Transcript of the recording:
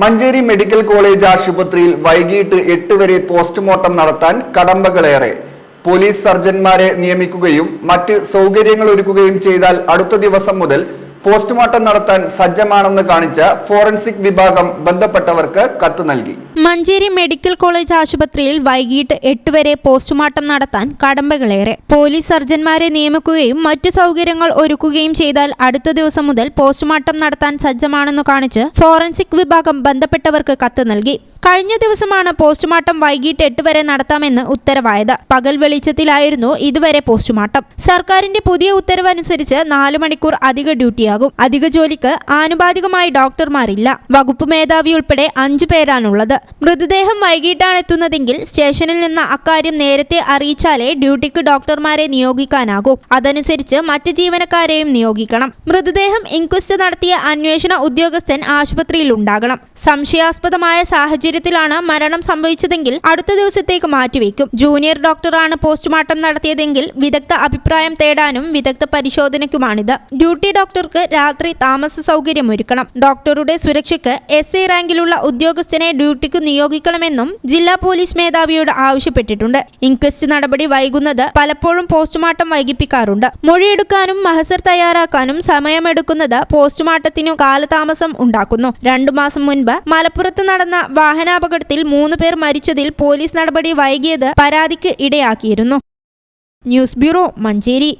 Manjeri medical college ആശുപത്രിയിൽ വൈകിട്ട് എട്ട് വരെ പോസ്റ്റ്മോർട്ടം നടത്താൻ കടമ്പകളേറെ. പോലീസ് സർജന്മാരെ നിയമിക്കുകയും മറ്റ് സൗകര്യങ്ങൾ ഒരുക്കുകയും ചെയ്താൽ അടുത്ത ദിവസം മുതൽ പോസ്റ്റ്മോർട്ടം നടത്താൻ സജ്ജമാണെന്ന് കാണിച്ച ഫോറൻസിക് വിഭാഗം ബന്ധപ്പെട്ടവർക്ക് കത്ത് നൽകി. മഞ്ചേരി മെഡിക്കൽ കോളേജ് ആശുപത്രിയിൽ വൈകിട്ട് എട്ട് വരെ പോസ്റ്റ്മോർട്ടം നടത്താൻ കടമ്പകളേറെ. പോലീസ് സർജന്മാരെ നിയമിക്കുകയും മറ്റു സൗകര്യങ്ങൾ ഒരുക്കുകയും ചെയ്താൽ അടുത്ത ദിവസം മുതൽ പോസ്റ്റ്മോർട്ടം നടത്താൻ സജ്ജമാണെന്ന് കാണിച്ച് ഫോറൻസിക് വിഭാഗം ബന്ധപ്പെട്ടവർക്ക് കത്ത് നൽകി. കഴിഞ്ഞ ദിവസമാണ് പോസ്റ്റ്മോർട്ടം വൈകിട്ട് എട്ട് വരെ നടത്താമെന്ന് ഉത്തരവായത്. പകൽ വെളിച്ചത്തിലായിരുന്നു ഇതുവരെ പോസ്റ്റ്മോർട്ടം. സർക്കാരിന്റെ പുതിയ ഉത്തരവനുസരിച്ച് നാല് മണിക്കൂർ അധിക ഡ്യൂട്ടിയാകും അധിക ജോലിക്ക് ആനുപാതികമായി ഡോക്ടർമാരില്ല. വകുപ്പ് മേധാവി ഉൾപ്പെടെ അഞ്ചു പേരാണുള്ളത്. മൃതദേഹം വൈകിട്ടാണ് എത്തുന്നതെങ്കിൽ സ്റ്റേഷനിൽ നിന്ന് അക്കാര്യം നേരത്തെ അറിയിച്ചാലേ ഡ്യൂട്ടിക്ക് ഡോക്ടർമാരെ നിയോഗിക്കാനാകൂ. അതനുസരിച്ച് മറ്റ് ജീവനക്കാരെയും നിയോഗിക്കണം. മൃതദേഹം ഇൻക്വസ്റ്റ് നടത്തിയ അന്വേഷണ ഉദ്യോഗസ്ഥൻ ആശുപത്രിയിൽ ഉണ്ടാകണം. സംശയാസ്പദമായ സാഹചര്യത്തിലാണ് മരണം സംഭവിച്ചതെങ്കിൽ അടുത്ത ദിവസത്തേക്ക് മാറ്റിവെക്കും. ജൂനിയർ ഡോക്ടറാണ് പോസ്റ്റ്മോർട്ടം നടത്തിയതെങ്കിൽ വിദഗ്ധ അഭിപ്രായം തേടാനും വിദഗ്ധ പരിശോധനയ്ക്കുമാണിത്. ഡ്യൂട്ടി ഡോക്ടർക്ക് രാത്രി താമസ സൗകര്യം ഒരുക്കണം ഡോക്ടറുടെ സുരക്ഷയ്ക്ക് എസ് ഐ റാങ്കിലുള്ള ഉദ്യോഗസ്ഥനെ ഡ്യൂട്ടിക്ക് നിയോഗിക്കണമെന്നും ജില്ലാ പോലീസ് മേധാവിയോട് ആവശ്യപ്പെട്ടിട്ടുണ്ട്. ഇൻക്വസ്റ്റ് നടപടി വൈകുന്നത് പലപ്പോഴും പോസ്റ്റ്മോർട്ടം വൈകിപ്പിക്കാറുണ്ട്. മൊഴിയെടുക്കാനും മഹസർ തയ്യാറാക്കാനും സമയമെടുക്കുന്നത് പോസ്റ്റ്മോർട്ടത്തിനു കാലതാമസം ഉണ്ടാക്കുന്നു. രണ്ടു മാസം മുൻപ് മലപ്പുറത്ത് നടന്ന വാഹനാപകടത്തിൽ മൂന്ന് പേർ മരിച്ചതിൽ പോലീസ് നടപടി വൈകിയത് പരാതിക്ക് ഇടയാക്കിയിരുന്നു. News bureau Manjeri.